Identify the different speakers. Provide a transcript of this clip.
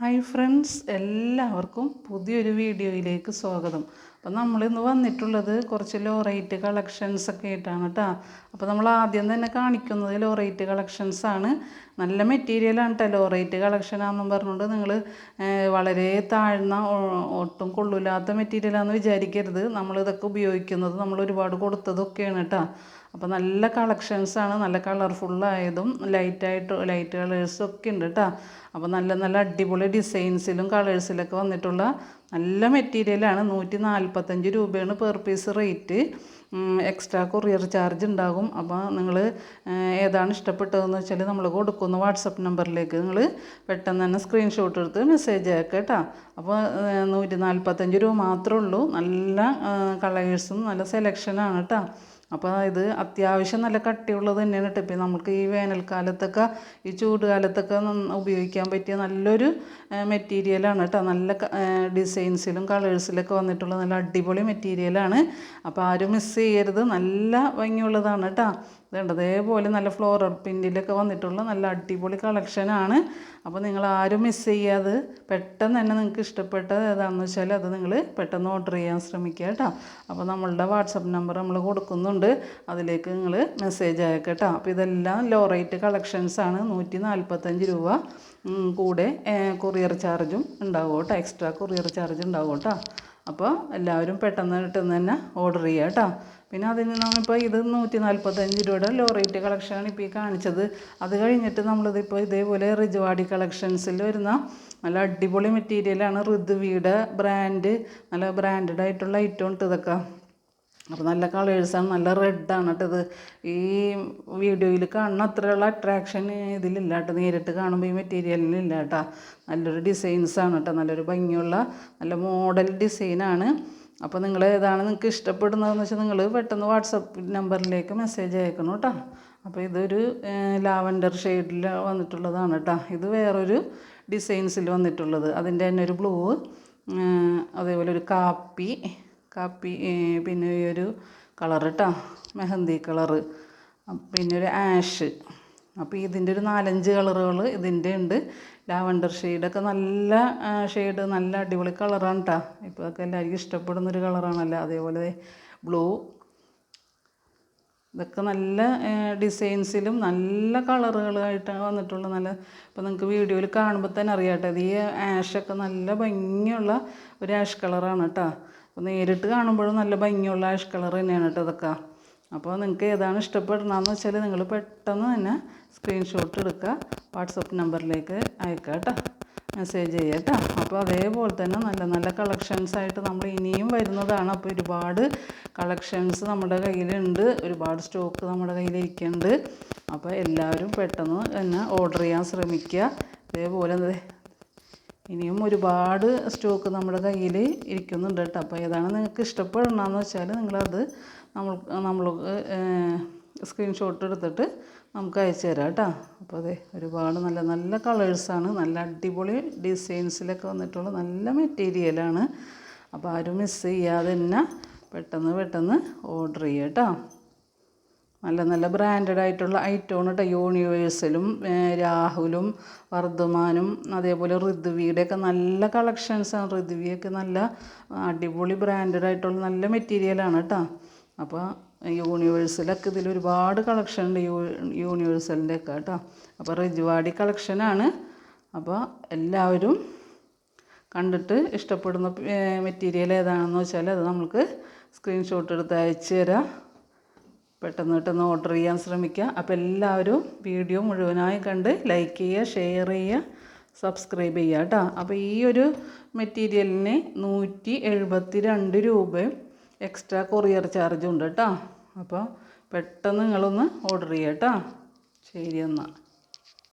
Speaker 1: Hi friends എല്ലാവർക്കും പുതിയൊരു വീഡിയോയിലേക്ക് സ്വാഗതം. അപ്പം നമ്മളിന്ന് വന്നിട്ടുള്ളത് കുറച്ച് ലോ റേറ്റ് കളക്ഷൻസ് ഒക്കെ ആയിട്ടാണ് കേട്ടോ. അപ്പോൾ നമ്മൾ ആദ്യം തന്നെ കാണിക്കുന്നത് ലോ റേറ്റ് കളക്ഷൻസ് ആണ്. നല്ല മെറ്റീരിയലാണ് കേട്ടോ ലോ റേറ്റ് കളക്ഷനാണെന്നും പറഞ്ഞുകൊണ്ട് നിങ്ങൾ വളരെ താഴ്ന്ന ഒട്ടും കൊള്ളില്ലാത്ത മെറ്റീരിയലാണെന്ന് വിചാരിക്കരുത്. നമ്മളിതൊക്കെ ഉപയോഗിക്കുന്നത് നമ്മൾ ഒരുപാട് കൊടുത്തതൊക്കെയാണ് കേട്ടോ അപ്പോൾ നല്ല കളക്ഷൻസാണ് നല്ല കളർഫുള്ളായതും ലൈറ്റായിട്ട് ലൈറ്റ് കളേഴ്സും ഒക്കെ ഉണ്ട് കേട്ടോ അപ്പോൾ നല്ല നല്ല അടിപൊളി ഡിസൈൻസിലും കളേഴ്സിലൊക്കെ വന്നിട്ടുള്ള നല്ല മെറ്റീരിയലാണ് നൂറ്റി നാൽപ്പത്തഞ്ച് രൂപയാണ് per piece rate extra courier charge ഉണ്ടാകും. അപ്പോൾ നിങ്ങൾ ഏതാണ് ഇഷ്ടപ്പെട്ടതെന്ന് വെച്ചാൽ നമ്മൾ കൊടുക്കുന്ന വാട്സപ്പ് നമ്പറിലേക്ക് നിങ്ങൾ പെട്ടെന്ന് തന്നെ സ്ക്രീൻഷോട്ട് എടുത്ത് മെസ്സേജ് അയക്കുക കേട്ടോ അപ്പോൾ നൂറ്റി നാൽപ്പത്തഞ്ച് രൂപ മാത്രമേ ഉള്ളൂ. നല്ല കളേഴ്സും നല്ല സെലക്ഷനാണ് കേട്ടോ അപ്പോൾ ഇത് അത്യാവശ്യം നല്ല കട്ടിയുള്ളത് തന്നെയാണ് കേട്ടോ. ഇപ്പം നമുക്ക് ഈ വേനൽക്കാലത്തൊക്കെ ഈ ചൂട് കാലത്തൊക്കെ ഉപയോഗിക്കാൻ പറ്റിയ നല്ലൊരു മെറ്റീരിയലാണ് കേട്ടോ. നല്ല ഡിസൈൻസിലും കളേഴ്സിലൊക്കെ വന്നിട്ടുള്ള നല്ല അടിപൊളി മെറ്റീരിയലാണ് അപ്പോൾ ആരും മിസ് ചെയ്യരുത്. നല്ല ഭംഗിയുള്ളതാണ് കേട്ടോ. ഇതുണ്ട്. അതേപോലെ നല്ല ഫ്ലോറൽ പ്രിന്റിലൊക്കെ വന്നിട്ടുള്ള നല്ല അടിപൊളി കളക്ഷനാണ് അപ്പോൾ നിങ്ങൾ ആരും മിസ് ചെയ്യാതെ പെട്ടെന്ന് തന്നെ നിങ്ങൾക്ക് ഇഷ്ടപ്പെട്ടത് ഏതാണെന്ന് വെച്ചാൽ അത് നിങ്ങൾ പെട്ടെന്ന് ഓർഡർ ചെയ്യാൻ ശ്രമിക്കുക കേട്ടോ. അപ്പോൾ നമ്മളുടെ വാട്സപ്പ് നമ്പർ നമ്മൾ കൊടുക്കുന്നുണ്ട്. അതിലേക്ക് നിങ്ങൾ മെസ്സേജ് ആയ കേട്ടോ അപ്പോൾ ഇതെല്ലാം ലോ റേറ്റ് കളക്ഷൻസ് ആണ്. നൂറ്റി നാൽപ്പത്തഞ്ച് രൂപ കൂടെ കൊറിയർ ചാർജും ഉണ്ടാവും കേട്ടോ. എക്സ്ട്രാ കൊറിയർ ചാർജ് ഉണ്ടാവും കേട്ടോ. അപ്പോൾ എല്ലാവരും പെട്ടെന്ന് പെട്ടെന്ന് തന്നെ ഓർഡർ ചെയ്യുക കേട്ടോ പിന്നെ അതിന് നമ്മളിപ്പോൾ ഇത് നൂറ്റി നാൽപ്പത്തഞ്ച് രൂപയുടെ ലോ റേറ്റ് കളക്ഷനാണ് ഇപ്പോൾ ഈ കാണിച്ചത്. അത് കഴിഞ്ഞിട്ട് നമ്മളിതിപ്പോൾ ഇതേപോലെ റിജുവാടി കളക്ഷൻസിൽ വരുന്ന നല്ല അടിപൊളി മെറ്റീരിയലാണ് ഋതുവിയുടെ ബ്രാൻഡ് നല്ല ബ്രാൻഡഡ് ആയിട്ടുള്ള ഐറ്റം ഉണ്ട് ഇതൊക്കെ. അപ്പോൾ നല്ല കളേഴ്സാണ് നല്ല റെഡാണ് കേട്ടോ ഇത്. ഈ വീഡിയോയിൽ കാണുന്ന അത്രയുള്ള അട്രാക്ഷൻ ഇതിലില്ല കേട്ടോ നേരിട്ട് കാണുമ്പോൾ ഈ മെറ്റീരിയലിനില്ല കേട്ടോ. നല്ലൊരു ഡിസൈൻസാണ് കേട്ടോ നല്ലൊരു ഭംഗിയുള്ള നല്ല മോഡൽ ഡിസൈനാണ് അപ്പോൾ നിങ്ങൾ ഏതാണ് നിങ്ങൾക്ക് ഇഷ്ടപ്പെടുന്നതെന്ന് വെച്ചാൽ നിങ്ങൾ പെട്ടെന്ന് വാട്സപ്പ് നമ്പറിലേക്ക് മെസ്സേജ് അയക്കണം കേട്ടോ. അപ്പോൾ ഇതൊരു ലാവൻഡർ ഷെയ്ഡിൽ വന്നിട്ടുള്ളതാണ് കേട്ടോ. ഇത് വേറൊരു ഡിസൈൻസിൽ വന്നിട്ടുള്ളത്. അതിന്റെ തന്നെ ഒരു ബ്ലൂ അതേപോലെ ഒരു കാപ്പി കാപ്പി പിന്നെ ഈ ഒരു കളർ കേട്ടോ മെഹന്തി കളറ് പിന്നെ ഒരു ആഷ് അപ്പോൾ ഇതിന്റെ ഒരു നാലഞ്ച് കളറുകൾ ഇതിന്റെ ഉണ്ട് ലാവണ്ടർ ഷെയ്ഡൊക്കെ നല്ല ഷെയ്ഡ് നല്ല അടിപൊളി കളറാണ് കേട്ടോ ഇപ്പോൾ അതൊക്കെ എല്ലാവർക്കും ഇഷ്ടപ്പെടുന്നൊരു കളറാണല്ലോ അതേപോലെ ബ്ലൂ ഇതൊക്കെ നല്ല ഡിസൈൻസിലും നല്ല കളറുകളായിട്ടാണ് വന്നിട്ടുള്ള. നല്ല ഇപ്പോൾ നിങ്ങൾക്ക് വീഡിയോയിൽ കാണുമ്പോൾ തന്നെ അറിയാം കേട്ടോ ഈ ആഷൊക്കെ നല്ല ഭംഗിയുള്ള ഒരു ആഷ് കളറാണ് കേട്ടോ അപ്പോൾ നേരിട്ട് കാണുമ്പോഴും നല്ല ഭംഗിയുള്ള ആഷ് കളർ തന്നെയാണ് കേട്ടോ ഇതൊക്കെ. അപ്പോൾ നിങ്ങൾക്ക് ഏതാണ് ഇഷ്ടപ്പെടണമെന്ന് വെച്ചാൽ നിങ്ങൾ പെട്ടെന്ന് തന്നെ സ്ക്രീൻഷോട്ട് എടുക്കുക വാട്സപ്പ് നമ്പറിലേക്ക് അയക്കുക കേട്ടോ. മെസ്സേജ് ചെയ്യുക കേട്ടോ. അപ്പോൾ അതേപോലെ തന്നെ നല്ല നല്ല കളക്ഷൻസ് ആയിട്ട് നമ്മൾ ഇനിയും വരുന്നതാണ്. അപ്പോൾ ഒരുപാട് കളക്ഷൻസ് നമ്മുടെ കയ്യിലുണ്ട് ഒരുപാട് സ്റ്റോക്ക് നമ്മുടെ കയ്യിലിരിക്കുന്നുണ്ട്. അപ്പോൾ എല്ലാവരും പെട്ടെന്ന് തന്നെ ഓർഡർ ചെയ്യാൻ ശ്രമിക്കുക. അതേപോലെ ഇനിയും ഒരുപാട് സ്റ്റോക്ക് നമ്മുടെ കയ്യിൽ ഇരിക്കുന്നുണ്ട് കേട്ടോ. അപ്പോൾ ഏതാണ് നിങ്ങൾക്ക് ഇഷ്ടപ്പെടണമെന്ന് വെച്ചാൽ നിങ്ങളത് നമ്മൾ നമ്മൾ സ്ക്രീൻഷോട്ട് എടുത്തിട്ട് നമുക്ക് അയച്ചു തരാം കേട്ടോ. അപ്പോൾ അതെ ഒരുപാട് നല്ല നല്ല കളേഴ്സാണ് നല്ല അടിപൊളി ഡിസൈൻസിലൊക്കെ വന്നിട്ടുള്ള നല്ല മെറ്റീരിയലാണ് അപ്പോൾ ആരും മിസ് ചെയ്യാതെ തന്നെ പെട്ടെന്ന് പെട്ടെന്ന് ഓർഡർ ചെയ്യാം കേട്ടോ. നല്ല നല്ല ബ്രാൻഡഡ് ആയിട്ടുള്ള ഐറ്റമാണ് കേട്ടോ യൂണിവേഴ്സലും രാഹുലും വർദ്ധമാനും അതേപോലെ ഋതുവിയുടെ ഒക്കെ നല്ല കളക്ഷൻസാണ് ഋതുവിയൊക്കെ നല്ല അടിപൊളി ബ്രാൻഡഡ് ആയിട്ടുള്ള നല്ല മെറ്റീരിയലാണ് കേട്ടോ അപ്പോൾ യൂണിവേഴ്സലൊക്കെ ഇതിൽ ഒരുപാട് കളക്ഷൻ ഉണ്ട്. യൂ യൂണിവേഴ്സലിന്റെ ഒക്കെ കേട്ടോ അപ്പോൾ റിജുവാടി കളക്ഷനാണ് അപ്പോൾ എല്ലാവരും കണ്ടിട്ട് ഇഷ്ടപ്പെടുന്ന മെറ്റീരിയൽ ഏതാണെന്ന് വെച്ചാൽ അത് നമുക്ക് സ്ക്രീൻഷോട്ട് എടുത്ത് അയച്ചു തരാം. പെട്ടെന്ന് പെട്ടെന്ന് ഓർഡർ ചെയ്യാൻ ശ്രമിക്കുക. അപ്പോൾ എല്ലാവരും വീഡിയോ മുഴുവനായി കണ്ട് ലൈക്ക് ചെയ്യുക ഷെയർ ചെയ്യുക സബ്സ്ക്രൈബ് ചെയ്യുക കേട്ടോ അപ്പോൾ ഈ ഒരു മെറ്റീരിയലിന് നൂറ്റി എഴുപത്തി രണ്ട് രൂപയും എക്സ്ട്രാ കൊറിയർ ചാർജും ഉണ്ട് കേട്ടോ അപ്പോൾ പെട്ടെന്ന് നിങ്ങളൊന്ന് ഓർഡർ ചെയ്യുക കേട്ടോ ശരി എന്നാൽ